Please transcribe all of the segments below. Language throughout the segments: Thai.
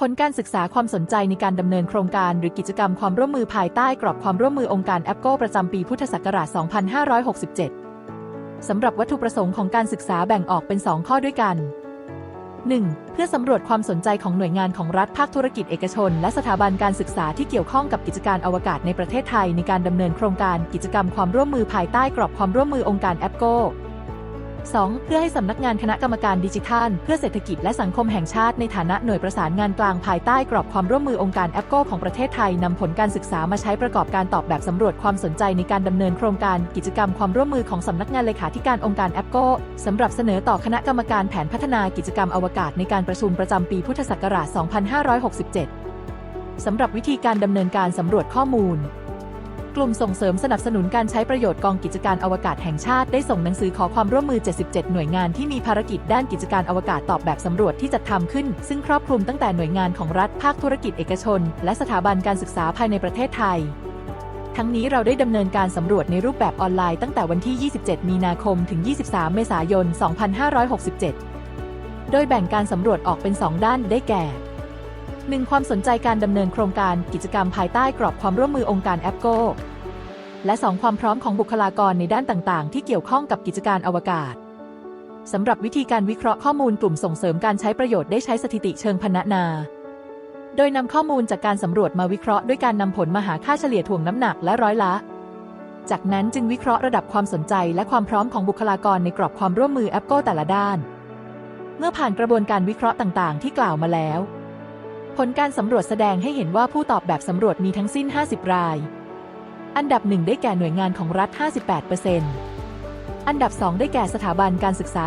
ผลการศึกษาความสนใจในการดำเนินโครงการหรือกิจกรรมความร่วมมือภายใต้กรอบความร่วมมือองค์การแอปโกประจำปีพุทธศักราช 2567 สำหรับวัตถุประสงค์ของการศึกษาแบ่งออกเป็น 2 ข้อด้วยกัน 1. เพื่อสำรวจความสนใจของหน่วยงานของรัฐภาคธุรกิจเอกชน และสถาบันการศึกษาที่เกี่ยวข้องกับกิจการอวกาศในประเทศไทยในการดำเนินโครงการกิจกรรมความร่วมมือภายใต้กรอบความร่วมมือองค์การแอปโก 2. เพื่อให้สำนักงานคณะกรรมการดิจิทัล เพื่อเศรษฐกิจและสังคมแห่งชาติในฐานะหน่วยประสานงานกลางภายใต้กรอบความร่วมมือองค์การแอปโกของประเทศไทยนำผลการศึกษามาใช้ประกอบการตอบแบบสำรวจความสนใจในการดำเนินโครงการกิจกรรมความร่วมมือของสำนักงานเลขาธิการองค์การแอปโกสำหรับเสนอต่อคณะกรรมการแผนพัฒนากิจกรรมอวกาศในการประชุมประจำปีพุทธศักราช 2567 สำหรับวิธีการดำเนินการสำรวจข้อมูล กลุ่มส่งเสริมสนับสนุนการใช้ประโยชน์กองกิจการอวกาศแห่งชาติได้ส่งหนังสือขอความร่วมมือ 77 หน่วยงานที่มีภารกิจด้านกิจการอวกาศตอบแบบสำรวจที่จัดทำขึ้น ซึ่งครอบคลุมตั้งแต่หน่วยงานของรัฐภาคธุรกิจเอกชน และสถาบันการศึกษาภายในประเทศไทย ทั้งนี้เราได้ดำเนินการสำรวจในรูปแบบออนไลน์ตั้งแต่วันที่ 27 มีนาคม ถึง 23 เมษายน 2567 โดยแบ่งการสำรวจออกเป็น 2 ด้านได้แก่ 1. ความสนใจการดำเนินโครงการกิจกรรมภายใต้กรอบความร่วมมือองค์การแอปโกและ 2 ความพร้อมของบุคลากรในด้านต่างๆ ที่เกี่ยวข้องกับกิจการอวกาศสำหรับวิธีการวิเคราะห์ข้อมูลกลุ่มส่งเสริมการใช้ประโยชน์ได้ใช้สถิติเชิงพรรณนา โดยนำข้อมูลจากการสำรวจมาวิเคราะห์ด้วยการนำผลมาหาค่าเฉลี่ยถ่วงน้ำหนักและร้อยละ จากนั้นจึงวิเคราะห์ระดับความสนใจและความพร้อมของบุคลากรในกรอบความร่วมมือแอปโกแต่ละด้าน เมื่อผ่านกระบวนการวิเคราะห์ต่างๆ ที่กล่าวมาแล้ว ผลการสำรวจแสดงให้เห็นว่าผู้ตอบแบบสำรวจมีทั้งสิ้น 50 ราย อันดับหนึ่งได้แก่หน่วยงานของรัฐ 58%อันดับ 2 ได้แก่สถาบันการศึกษา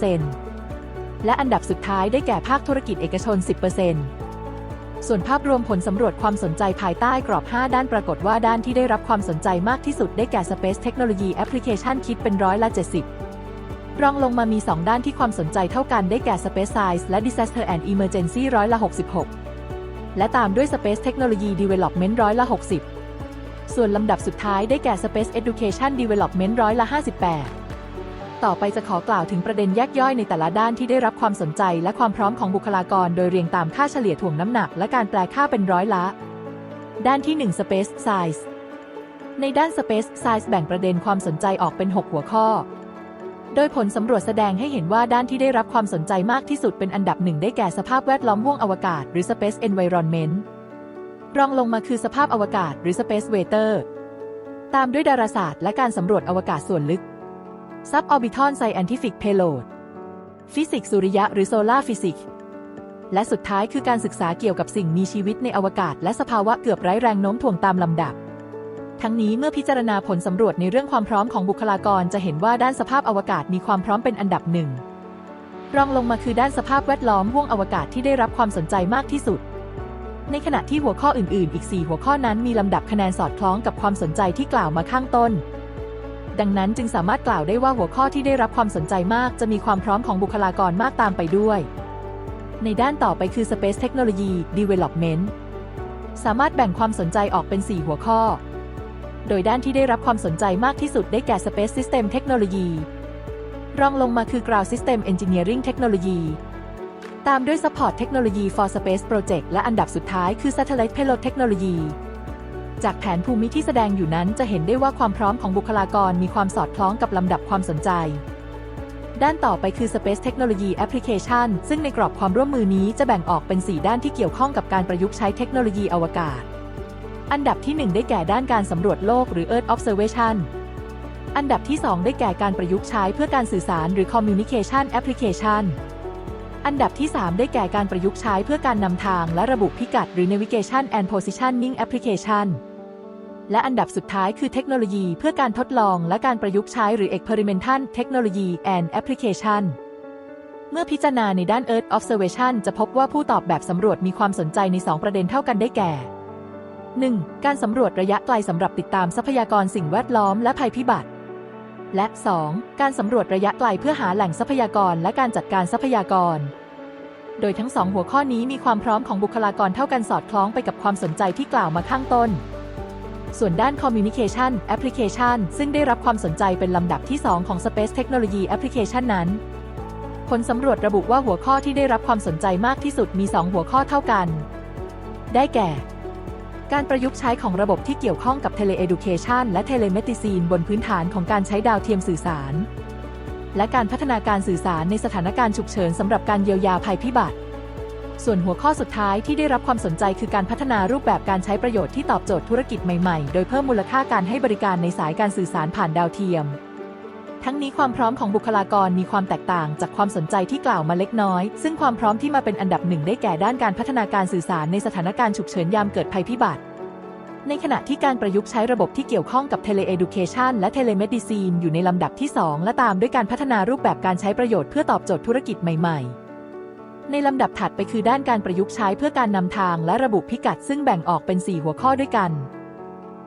32%และอันดับสุดท้ายได้แก่ภาคธุรกิจเอกชน 10%ส่วนภาพรวมผลสำรวจความสนใจภายใต้กรอบ 5 ด้านปรากฏว่าด้านที่ได้รับความสนใจมากที่สุดได้แก่ Space Technology Application คิดเป็นร้อยละ 70 รองลงมามี 2 ด้านที่ความสนใจเท่ากันได้แก่ Space Science และ Disaster and Emergency ร้อยละ 66 และตามด้วย Space Technology Development ร้อยละ 60 ส่วนลำดับสุดท้ายได้แก่ Space Education Development ร้อยละ 58 ต่อไปจะขอกล่าวถึงประเด็นแยกย่อยในแต่ละด้านที่ได้รับความสนใจและความพร้อมของบุคลากร โดยเรียงตามค่าเฉลี่ยถ่วงน้ำหนักและการแปลค่าเป็นร้อยละ ด้านที่ 1 Space Size ในด้าน Space Size แบ่งประเด็นความสนใจออกเป็น 6 หัวข้อ โดยผลสำรวจแสดงให้เห็นว่าด้านที่ได้รับความสนใจมากที่สุดเป็นอันดับหนึ่งได้แก่สภาพแวดล้อมห้วงอวกาศ หรือ Space Environment รองลงมาคือสภาพอวกาศหรือ Space Weather ตามด้วยดาราศาสตร์และการสำรวจอวกาศส่วนลึก Suborbital Scientific Payload ฟิสิกส์สุริยะหรือ Solar Physics และสุดท้ายคือการศึกษาเกี่ยวกับสิ่งมีชีวิตในอวกาศ และสภาวะเกือบไร้แรงโน้มถ่วงตามลำดับ ทั้งนี้เมื่อพิจารณาผลสำรวจในเรื่องความพร้อมของบุคลากรจะเห็นว่าด้านสภาพอวกาศมีความพร้อมเป็นอันดับหนึ่งรองลงมาคือด้านสภาพแวดล้อมห้วงอวกาศที่ได้รับความสนใจมากที่สุด ในขณะที่หัวข้ออื่น ๆ อีก 4 หัวข้อนั้นมีลำดับคะแนนสอดคล้องกับความสนใจที่กล่าวมาข้างต้น ดังนั้นจึงสามารถกล่าวได้ว่าหัวข้อที่ได้รับความสนใจมากจะมีความพร้อมของบุคลากรมากตามไปด้วย ในด้านต่อไปคือ Space Technology Development สามารถแบ่งความสนใจออกเป็น 4 หัวข้อ โดยด้านที่ได้รับความสนใจมากที่สุดได้แก่ Space System Technology รองลงมาคือ Ground System Engineering Technology ตามด้วย Support Technology for Space Project และอันดับสุดท้ายคือ Satellite Payload Technology จากแผนภูมิที่แสดงอยู่นั้นจะเห็นได้ว่าความพร้อมของบุคลากรมีความสอดคล้องกับลำดับความสนใจ ด้านต่อไปคือ Space Technology Application ซึ่งในกรอบความร่วมมือนี้จะแบ่งออกเป็น 4 ด้านที่เกี่ยวข้องกับการประยุกต์ใช้เทคโนโลยีอวกาศ อันดับที่ 1 ได้แก่ด้านการสำรวจโลกหรือ Earth Observation อันดับที่ 2 ได้แก่การประยุกต์ใช้เพื่อการสื่อสารหรือ Communication Application อันดับที่ 3 ได้แก่การประยุกต์ใช้เพื่อการนำทางและระบุพิกัดหรือ Navigation and Positioning Application และอันดับสุดท้ายคือเทคโนโลยีเพื่อการทดลองและการประยุกต์ใช้หรือ Experimental Technology and Application เมื่อพิจารณาในด้าน Earth Observation จะพบว่าผู้ตอบแบบสำรวจมีความสนใจใน 2 ประเด็นเท่ากันได้แก่ 1. การสำรวจระยะไกลสำหรับติดตามทรัพยากรสิ่งแวดล้อมและภัยพิบัติ และ 2. การสำรวจระยะไกลเพื่อหาแหล่งทรัพยากรและการจัดการทรัพยากร โดยทั้งสองหัวข้อนี้มีความพร้อมของบุคลากรเท่ากันสอดคล้องไปกับความสนใจที่กล่าวมาข้างต้น ส่วนด้าน Communication Application ซึ่งได้รับความสนใจเป็นลำดับที่ 2 ของ Space Technology Application นั้นผลสำรวจระบุว่าหัวข้อที่ได้รับความสนใจมากที่สุดมี 2 หัวข้อเท่ากัน ได้แก่ การประยุกต์ใช้ของระบบที่เกี่ยวข้องกับเทเลเอดูเคชันและเทเลเมดิซีนบนพื้นฐานของการใช้ดาวเทียมสื่อสาร และการพัฒนาการสื่อสารในสถานการณ์ฉุกเฉินสำหรับการเยียวยาภัยพิบัติ ส่วนหัวข้อสุดท้ายที่ได้รับความสนใจคือการพัฒนารูปแบบการใช้ประโยชน์ที่ตอบโจทย์ธุรกิจใหม่ๆ โดยเพิ่มมูลค่าการให้บริการในสายการสื่อสารผ่านดาวเทียม ทั้งนี้ความพร้อมของบุคลากรมีความแตกต่างจากความสนใจที่กล่าวมาเล็กน้อย ซึ่งความพร้อมที่มาเป็นอันดับหนึ่งได้แก่ด้านการพัฒนาการสื่อสารในสถานการณ์ฉุกเฉินยามเกิดภัยพิบัติในขณะที่การประยุกต์ใช้ระบบที่เกี่ยวข้องกับเทเลเอดูเคชันและเทเลเมดิซีนอยู่ในลำดับที่ 2 และตามด้วยการพัฒนารูปแบบการใช้ประโยชน์เพื่อตอบโจทย์ธุรกิจใหม่ ๆ ในลำดับถัดไปคือด้านการประยุกต์ใช้เพื่อการนำทางและระบุพิกัดซึ่งแบ่งออกเป็น 4 หัวข้อด้วยกัน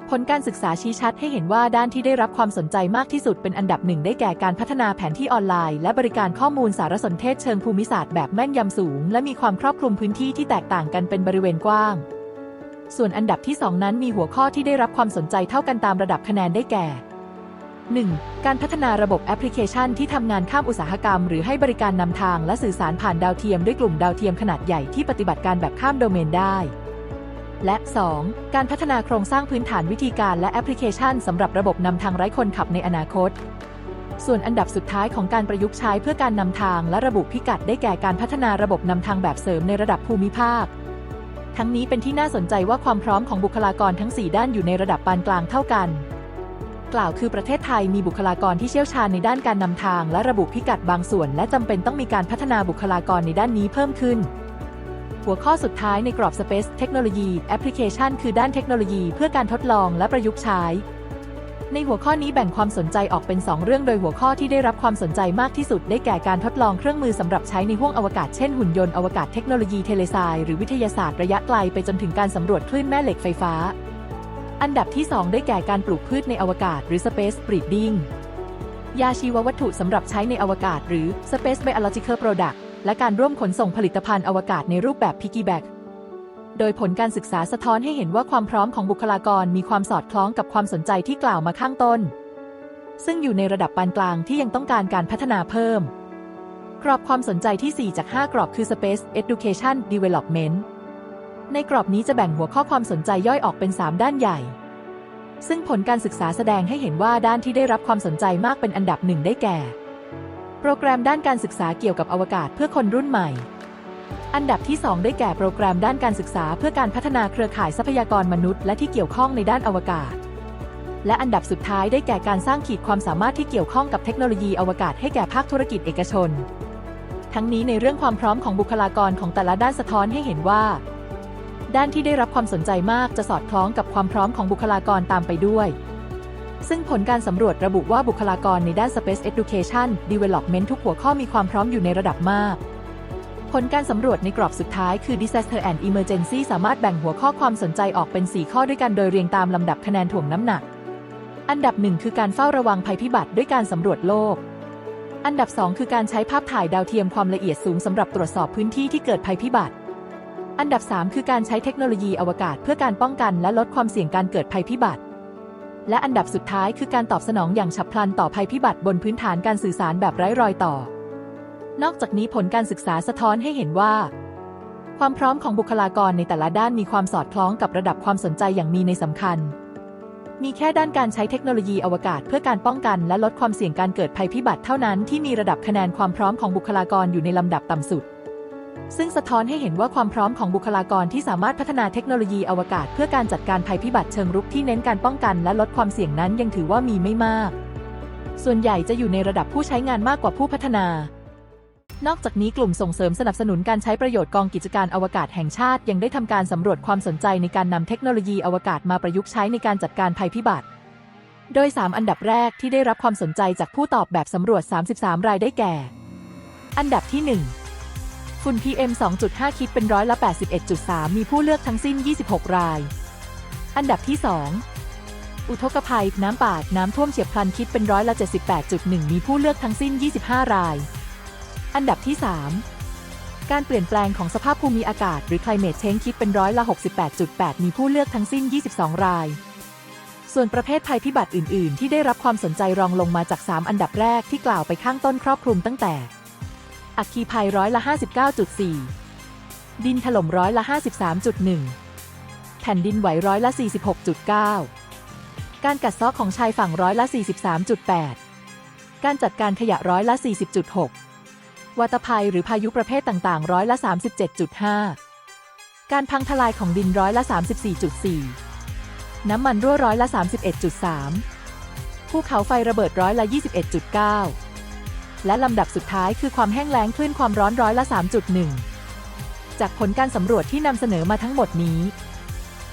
ผลการศึกษาชี้ชัดให้เห็นว่าด้านที่ได้รับความสนใจมากที่สุดเป็นอันดับหนึ่งได้แก่การพัฒนาแผนที่ออนไลน์ และบริการข้อมูลสารสนเทศเชิงภูมิศาสตร์แบบแม่นยำสูง และมีความครอบคลุมพื้นที่ที่แตกต่างกันเป็นบริเวณกว้าง ส่วนอันดับที่ 2 นั้นมีหัวข้อที่ได้รับความสนใจเท่ากันตามระดับคะแนนได้แก่ 1. การพัฒนาระบบแอปพลิเคชันที่ทำงานข้ามอุตสาหกรรม หรือให้บริการนำทางและสื่อสารผ่านดาวเทียมด้วยกลุ่มดาวเทียมขนาดใหญ่ที่ปฏิบัติการแบบข้ามโดเมนได้ และ 2. การพัฒนาโครงสร้างพื้นฐานวิธีการและแอปพลิเคชันสำหรับระบบนำทางไร้คนขับในอนาคต ส่วนอันดับสุดท้ายของการประยุกต์ใช้เพื่อการนำทางและระบุพิกัดได้แก่การพัฒนาระบบนำทางแบบเสริมในระดับภูมิภาค ทั้งนี้เป็นที่น่าสนใจว่าความพร้อมของบุคลากรทั้ง 4 ด้านอยู่ในระดับปานกลางเท่ากัน กล่าวคือประเทศไทยมีบุคลากรที่เชี่ยวชาญในด้านการนำทางและระบุพิกัดบางส่วน และจำเป็นต้องมีการพัฒนาบุคลากรในด้านนี้เพิ่มขึ้น หัวข้อสุดท้ายในกรอบ Space เทคโนโลยีแอปพลิเคชันคือด้านเทคโนโลยีเพื่อการทดลองและประยุกต์ใช้ ในหัวข้อนี้แบ่งความสนใจออกเป็น 2 เรื่องโดยหัวข้อที่ได้รับความสนใจมากที่สุดได้แก่การทดลองเครื่องมือสำหรับใช้ในห้วงอวกาศเช่นหุ่นยนต์อวกาศเทคโนโลยีเทเลไซหรือวิทยาศาสตร์ระยะไกลไปจนถึงการสำรวจคลื่นแม่เหล็กไฟฟ้า อันดับที่ 2 ได้แก่การปลูกพืชในอวกาศหรือ Space Breeding ยาชีววัตถุสำหรับใช้ในอวกาศหรือ Space Biological Product และการร่วมขนส่งผลิตภัณฑ์อวกาศในรูปแบบ Piggyback โดยผลการศึกษาสะท้อนให้เห็นว่าความพร้อมของบุคลากรมีความสอดคล้องกับความสนใจที่กล่าวมาข้างต้น ซึ่งอยู่ในระดับปานกลางที่ยังต้องการการพัฒนาเพิ่ม กรอบความสนใจที่ 4 จาก 5 กรอบคือ Space Education Development ในกรอบนี้จะแบ่งหัวข้อความสนใจย่อยออกเป็น 3 ด้านใหญ่ ซึ่งผลการศึกษาแสดงให้เห็นว่าด้านที่ได้รับความสนใจมากเป็นอันดับหนึ่งได้แก่ โปรแกรมด้านการศึกษาเกี่ยวกับอวกาศเพื่อคนรุ่นใหม่ อันดับที่ 2 ได้แก่โปรแกรมด้านการศึกษาเพื่อการพัฒนาเครือข่ายทรัพยากรมนุษย์ และที่เกี่ยวข้องในด้านอวกาศ และอันดับสุดท้ายได้แก่การสร้างขีดความสามารถที่เกี่ยวข้องกับเทคโนโลยีอวกาศให้แก่ภาคธุรกิจเอกชน ทั้งนี้ในเรื่องความพร้อมของบุคลากรของแต่ละด้านสะท้อนให้เห็นว่า ด้านที่ได้รับความสนใจมากจะสอดคล้องกับความพร้อมของบุคลากรตามไปด้วย ซึ่งผลการสำรวจระบุว่าบุคลากรในด้าน Space Education Development ทุกหัวข้อมีความพร้อมอยู่ในระดับมากผลการสำรวจในกรอบสุดท้ายคือ Disaster and Emergency สามารถแบ่งหัวข้อความสนใจออกเป็น 4 ข้อด้วยกันโดยเรียงตามลำดับคะแนนถ่วงน้ำหนัก อันดับหนึ่งคือการเฝ้าระวังภัยพิบัติด้วยการสำรวจโลก อันดับ 2 คือการใช้ภาพถ่ายดาวเทียมความละเอียดสูงสำหรับตรวจสอบพื้นที่ที่เกิดภัยพิบัติ อันดับ 3 คือการใช้เทคโนโลยีอวกาศเพื่อการป้องกันและลดความเสี่ยงการเกิดภัยพิบัติ และอันดับสุดท้ายคือการตอบสนองอย่างฉับพลันต่อภัยพิบัติบนพื้นฐานการสื่อสารแบบไร้รอยต่อ นอกจากนี้ผลการศึกษาสะท้อนให้เห็นว่า ความพร้อมของบุคลากรในแต่ละด้านมีความสอดคล้องกับระดับความสนใจอย่างมีในสำคัญ มีแค่ด้านการใช้เทคโนโลยีอวกาศเพื่อการป้องกันและลดความเสี่ยงการเกิดภัยพิบัติเท่านั้นที่มีระดับคะแนนความพร้อมของบุคลากรอยู่ในลำดับต่ำสุด ซึ่งสะท้อนให้เห็นว่าความพร้อมของบุคลากรที่สามารถพัฒนาเทคโนโลยีอวกาศ เพื่อการจัดการภัยพิบัติเชิงรุกที่เน้นการป้องกันและลดความเสี่ยงนั้นยังถือว่ามีไม่มาก ส่วนใหญ่จะอยู่ในระดับผู้ใช้งานมากกว่าผู้พัฒนา นอกจากนี้กลุ่มส่งเสริมสนับสนุนการใช้ประโยชน์กองกิจการอวกาศแห่งชาติ ยังได้ทำการสำรวจความสนใจในการนำเทคโนโลยีอวกาศมาประยุกต์ใช้ในการจัดการภัยพิบัติ โดย 3 อันดับแรกที่ได้รับความสนใจจากผู้ตอบแบบสำรวจ 33 รายได้แก่ อันดับที่ 1 ฝุ่น PM 2.5 คิดเป็นร้อยละ 81.3 มีผู้เลือกทั้งสิ้น 26 ราย อันดับที่ 2 อุทกภัย น้ำป่า น้ำท่วมเฉียบพลันคิดเป็นร้อยละ 78.1 มีผู้เลือกทั้งสิ้น 25 ราย อันดับที่ 3 การเปลี่ยนแปลงของสภาพภูมิอากาศ หรือ climate change คิดเป็นร้อยละ 68.8 มีผู้เลือกทั้งสิ้น 22 รายส่วนประเภทภัยพิบัติอื่น ๆ ที่ได้รับความสนใจรองลงมาจาก 3 อันดับแรกที่กล่าวไปข้างต้นครอบคลุมตั้งแต่ อัคคีภัยร้อยละ 59.4 ดินถล่มร้อยละ 53.1 แผ่นดินไหวร้อยละ 46.9 การกัดเซาะของชายฝั่งร้อยละ 43.8 การจัดการขยะร้อยละ 40.6 วัตภัยหรือพายุประเภทต่างๆ ร้อยละ 37.5 การพังทลายของดินร้อยละ 34.4 น้ำมันรั่วร้อยละ 31.3 ภูเขาไฟระเบิดร้อยละ 21.9 และลำดับสุดท้ายคือความแห้งแล้งคลื่นความร้อนร้อยละ 3.1 จากผลการสำรวจที่นำเสนอมาทั้งหมดนี้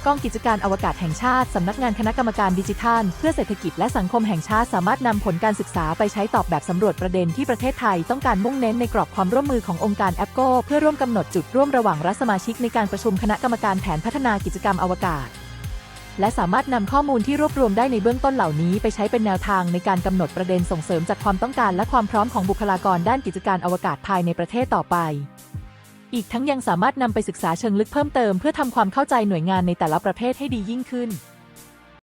กองกิจการอวกาศแห่งชาติสำนักงานคณะกรรมการดิจิทัล เพื่อเศรษฐกิจและสังคมแห่งชาติสามารถนำผลการศึกษาไปใช้ตอบแบบสำรวจประเด็นที่ประเทศไทยต้องการมุ่งเน้นในกรอบความร่วมมือขององค์การแอปโกเพื่อร่วมกำหนดจุดร่วมระหว่างรัฐสมาชิกในการประชุมคณะกรรมการแผนพัฒนากิจกรรมอวกาศ และสามารถนำข้อมูลที่รวบรวมได้ในเบื้องต้นเหล่านี้ไปใช้เป็นแนวทางในการกำหนดประเด็นส่งเสริมจากความต้องการและความพร้อมของบุคลากรด้านกิจการอวกาศภายในประเทศต่อไป อีกทั้งยังสามารถนำไปศึกษาเชิงลึกเพิ่มเติมเพื่อทำความเข้าใจหน่วยงานในแต่ละประเภทให้ดียิ่งขึ้น